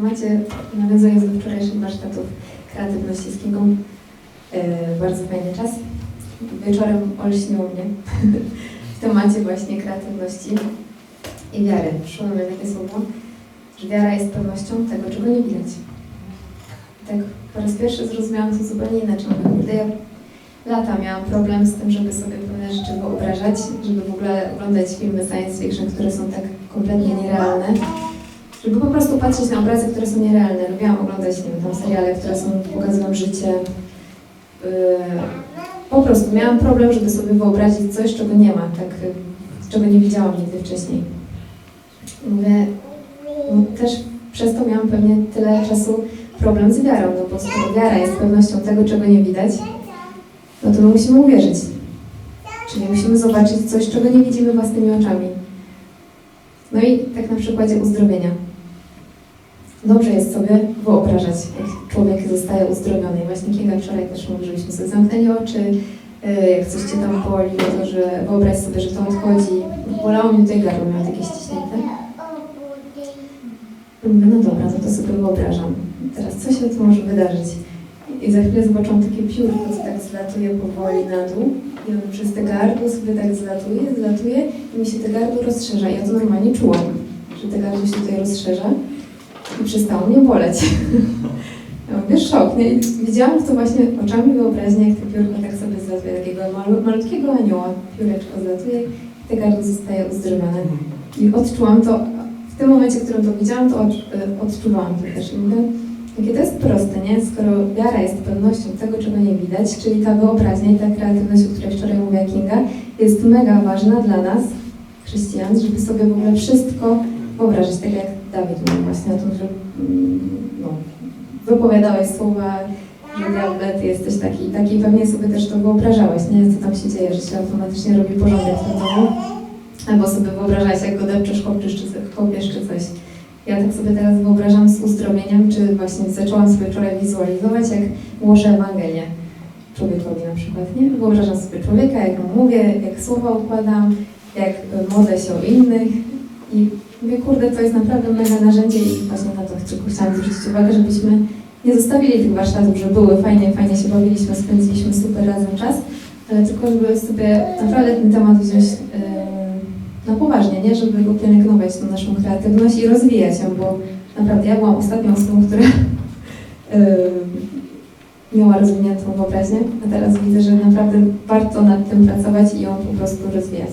temacie, nawiązując do wczorajszych warsztatów kreatywności z Kingą, e, bardzo fajny czas. Wieczorem olśniło mnie w temacie właśnie kreatywności i wiary. Przyszło mi takie słowo, że wiara jest pewnością tego, czego nie widać. Tak po raz pierwszy zrozumiałam to zupełnie inaczej. Kurde, ja lata miałam problem z tym, żeby sobie pewne rzeczy wyobrażać, żeby w ogóle oglądać filmy science fiction, które są tak kompletnie nierealne. Żeby po prostu patrzeć na obrazy, które są nierealne. Lubiłam oglądać, nie wiem, tam seriale, które są, pokazują życie. Yy, po prostu miałam problem, żeby sobie wyobrazić coś, czego nie ma, tak, czego nie widziałam nigdy wcześniej. Mówię, no, też przez to miałam pewnie tyle czasu problem z wiarą, no bo skoro wiara jest pewnością tego, czego nie widać, no to my musimy uwierzyć. Czyli musimy zobaczyć coś, czego nie widzimy własnymi oczami. No i tak na przykładzie uzdrowienia. Dobrze jest sobie wyobrażać, jak człowiek zostaje uzdrowiony. I właśnie Kinga wczoraj też mówi, sobie zamknęli oczy, yy, jak coś Cię tam boli, to że wyobraź sobie, że to odchodzi. Bolało mnie tutaj gardło, miałam takie ściśnięte. Mówię, no dobra, no to sobie wyobrażam. Teraz co się tu może wydarzyć? I za chwilę zobaczyłam takie piórko, co tak zlatuje powoli na dół. I ono przez te gardło sobie tak zlatuje, zlatuje i mi się te gardło rozszerza. Ja to normalnie czułam, że te gardło się tutaj rozszerza przestało mnie boleć. Ja mówię, szok, nie? I Widziałam to właśnie oczami wyobraźni, jak to piórko tak sobie zlatuje, takiego malu, malutkiego anioła. Pióreczko zlatuje i te gardło zostaje uzdrowione. I odczułam to, w tym momencie, w którym to widziałam, to odczu, e, odczuwałam to też. I mówię, Jakie to jest proste, nie? Skoro wiara jest pewnością tego, czego nie widać, czyli ta wyobraźnia i ta kreatywność, o której wczoraj mówiła Kinga, jest mega ważna dla nas, chrześcijan, żeby sobie w ogóle wszystko wyobrazić, tak jak Dawid mówił właśnie o tym, że mm, no, wypowiadałeś słowa, że diable, ty jesteś taki i taki, pewnie sobie też to wyobrażałeś, nie? Co tam się dzieje, że się automatycznie robi porządek w tym domu, albo sobie wyobrażałeś, jak go depczesz, kopczysz, czy, kopiesz, czy coś. Ja tak sobie teraz wyobrażam z uzdrowieniem, czy właśnie zaczęłam sobie wczoraj wizualizować, jak głoszę Ewangelię człowiekowi na przykład, nie? Wyobrażam sobie człowieka, jak mu mówię, jak słowa układam, jak modlę się o innych i mówię, kurde, to jest naprawdę mega narzędzie i właśnie na to tylko chciałam zwrócić uwagę, żebyśmy nie zostawili tych warsztatów, że były fajnie, fajnie się bawiliśmy, spędziliśmy super razem czas, ale tylko żeby sobie naprawdę ten temat wziąć yy, na poważnie, nie? Żeby go pielęgnować, tą naszą kreatywność i rozwijać ją, bo naprawdę ja byłam ostatnią osobą, która yy, miała rozwiniętą wyobraźnię, a teraz widzę, że naprawdę warto nad tym pracować i ją po prostu rozwijać.